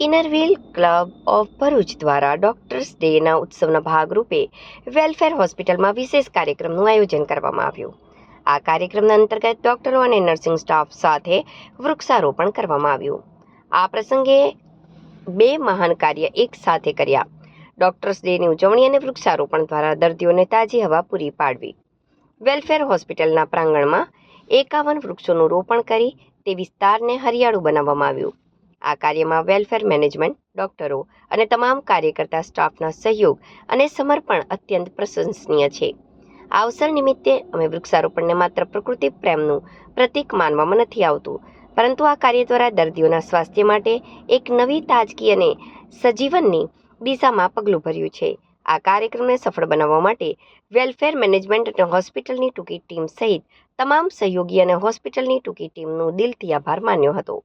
ઇનરવ્હીલ club of Bharuch દ્વારા doctors ડેના ઉત્સવના ભાગરૂપે વેલફેર હોસ્પિટલમાં વિશેષ કાર્યક્રમનું આયોજન કરવામાં આવ્યું. આ કાર્યક્રમના અંતર્ગત ડોક્ટરો અને નર્સિંગ સ્ટાફ સાથે વૃક્ષારોપણ કરવામાં આવ્યું. આ પ્રસંગે બે મહાન કાર્ય એક સાથે કર્યા. ડોક્ટર્સ ડેની ઉજવણી અને વૃક્ષારોપણ દ્વારા દર્દીઓને તાજી હવા પૂરી પાડવી. વેલફેર હોસ્પિટલના પ્રાંગણમાં એકાવન વૃક્ષોનું રોપણ કરી તે વિસ્તારને હરિયાળું બનાવવામાં આવ્યું. આ કાર્યમાં વેલફેર મેનેજમેન્ટ, ડોક્ટરો અને તમામ કાર્યકર્તા સ્ટાફના સહયોગ અને સમર્પણ અત્યંત પ્રશંસનીય છે. આ અવસર નિમિત્તે અમે વૃક્ષારોપણને માત્ર પ્રકૃતિ પ્રેમનું પ્રતીક માનવામાં નથી આવતું, પરંતુ આ કાર્ય દ્વારા દર્દીઓના સ્વાસ્થ્ય માટે એક નવી તાજગી અને સજીવનની દિશામાં પગલું ભર્યું છે. આ કાર્યક્રમને સફળ બનાવવા માટે વેલફેર મેનેજમેન્ટ અને હોસ્પિટલની ટૂંકી ટીમ સહિત તમામ સહયોગી અને હોસ્પિટલની ટૂંકી ટીમનો દિલથી આભાર માન્યો હતો.